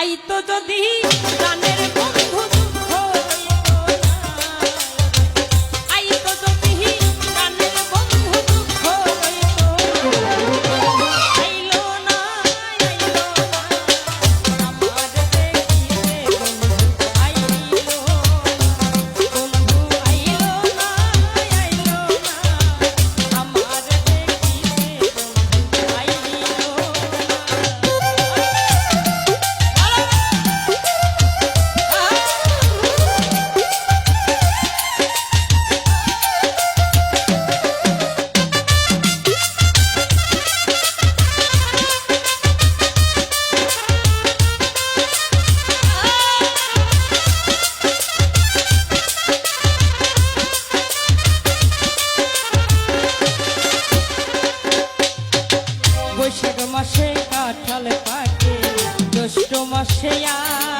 I তো যদি গানের কবি মাসে কাঠাল পাখি জ্যৈষ্ঠ মাসে আর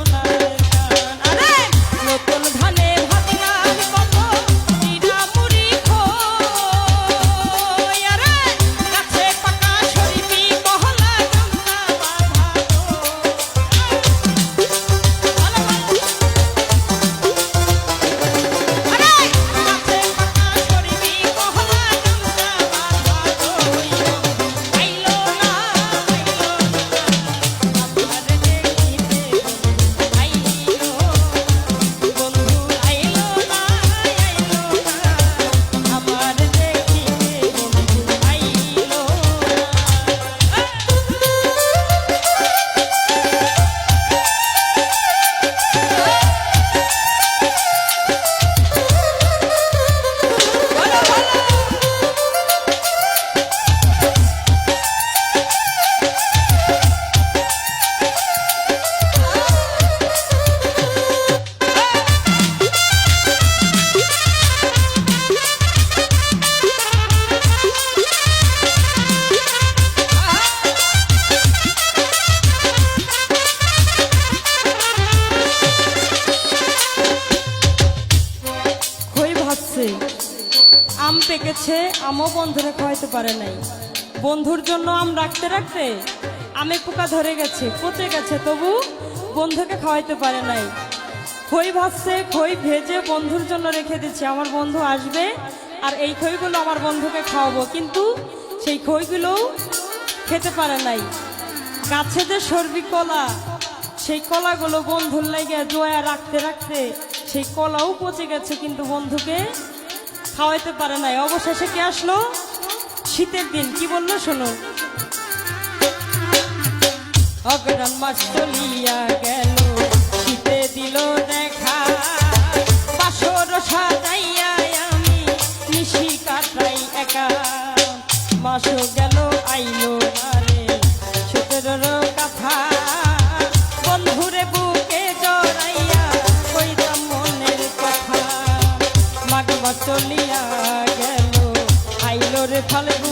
una পেকেছে, আমও বন্ধুরে খাওয়াইতে পারে নাই। বন্ধুর জন্য আম রাখতে রাখতে আমে পোকা ধরে গেছে, পচে গেছে, তবু বন্ধুকে খাওয়াইতে পারে নাই। খই ভাসছে খই ভেজে বন্ধুর জন্য রেখে দিচ্ছি, আমার বন্ধু আসবে আর এই খইগুলো আমার বন্ধুকে খাওয়াবো, কিন্তু সেই খইগুলোও খেতে পারে নাই। গাছে যে সর্বি কলা, সেই কলাগুলো বন্ধুর লাগে জোয়া রাখতে রাখতে সেই কলাও পচে গেছে, কিন্তু বন্ধুকে খাওয়াইতে পারে নাই। অবশেষে কে আসলো? শীতের দিন, কি বলল শোনো? অগ্রাণ মাস চলিয়া গেল, শীতে দিল দেখা। বাসর সাজাইয়া আমি নিশি কাটাই একা। মাসও গেল, আইলো না ফালে ফালে